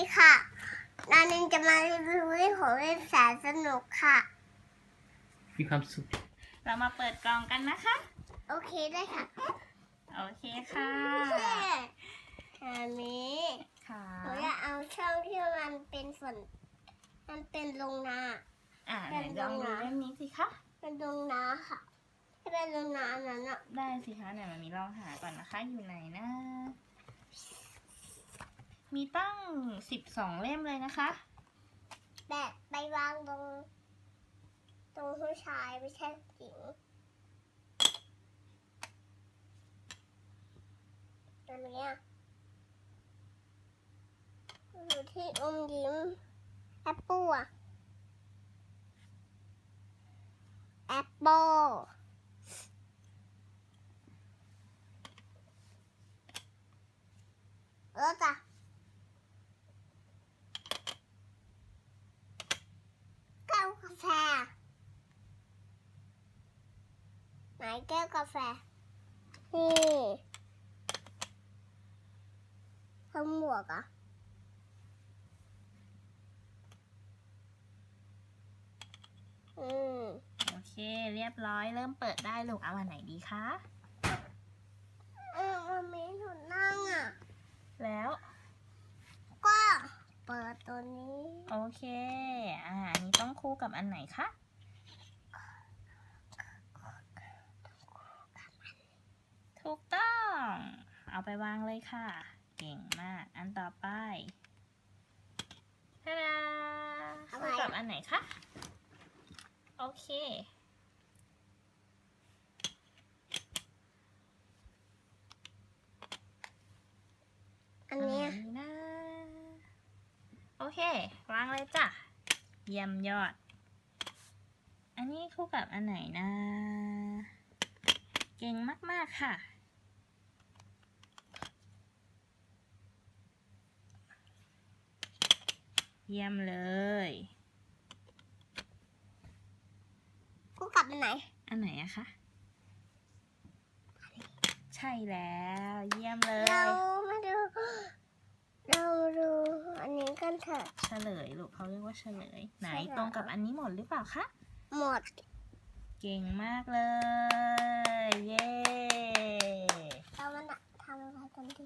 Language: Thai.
ดีค่ะนานินจะมารีวิวเรื่องของเล่นแสนสนุกค่ะ มีความสุข เรามาเปิดกล่องกันนะคะ โอเคได้ค่ะ โอเคค่ะอันนี้ค่ะหนูจะเอาช่องที่มันเป็นฝนมันเป็นลงนาอ่าไหนลองดูเล่มนี้สิคะ เป็นลงนาค่ะที่เป็นลงนาอันนั้นอะได้สิคะไหนมันมีลองหาก่อนนะคะ อยู่ไหนนะ มีตั้งสิบสองเล่มเลยนะคะ แบบไปวางตรง ตรงผู้ชายไม่ใช่หญิงอันนี้อยู่ที่อมยิ้มแอปเปิลอะแอปเปิลเออจ้ะ แก้วกาแฟไหนแก้วกาแฟนี่ทำหมวกเหรอะอืม โอเค เรียบร้อย เริ่มเปิดได้ลูก เอาอันไหนดีคะ เออมันมีหนุนนั่งอะ แล้ว ก็ เปิดตัวนี้ โอเค อ่าอันนี้ต้องคู่กับอันไหนคะ ถูกต้อง เอาไปวางเลยค่ะ เก่งมาก อันต่อไปทาดาคู่กับอันไหนคะ โอเค อันเนี้ย อันนี้นะ โอ เค วางเลยจ้ะ เยี่ยมยอด อันนี้คู่กับอันไหนนะ เก่งมาก ๆ ค่ะ เยี่ยมเลยกูกลับอันไหน อันไหนอะคะใช่แล้ว เยี่ยมเลเรายมาดู เราดูอัน ค่ะ เฉลยลูกเขาเรียกว่าเฉลย ไหนตรงกับอันนี้หมดหรือเปล่าคะหมด เก่งมากเลย เย้ทำมันอะทำอะไกันดี